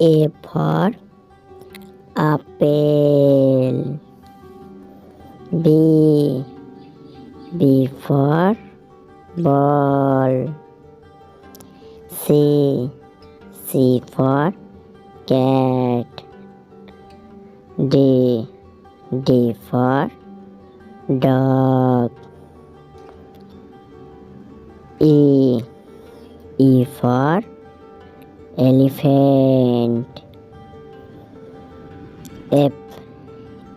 A for apple. B. B for ball. C. C for cat. D. D for dog. E. E for elephant. F.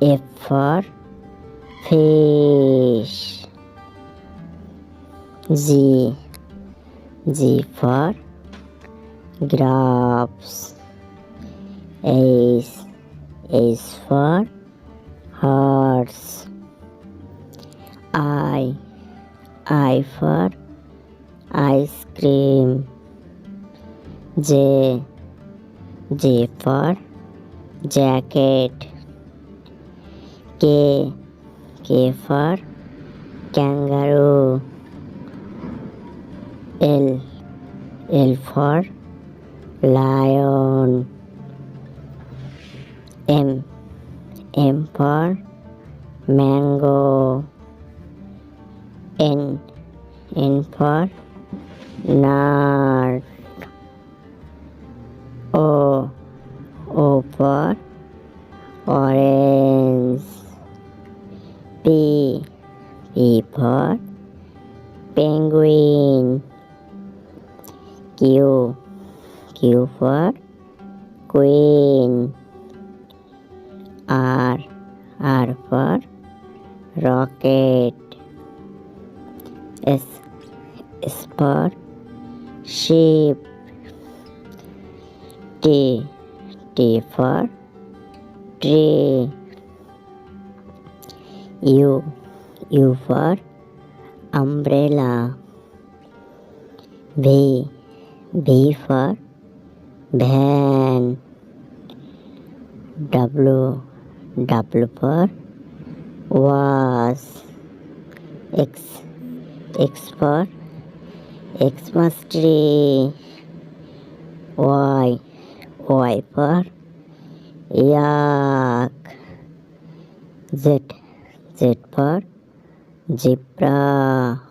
F for fish. G. G for grapes. H. H for horse. I. I for ice cream. J. J for jacket. K. K for kangaroo. L. L for lion. M. M for mango. N. N for nut. O. O for orange. P. P for penguin. Q. Q for queen. R. R for rocket. S. S for sheep. T. T for tree. U. U for umbrella. V. V for van. W. W for was. X. X for Xmas tree. Y. Y for yak. Z. Z for zebra.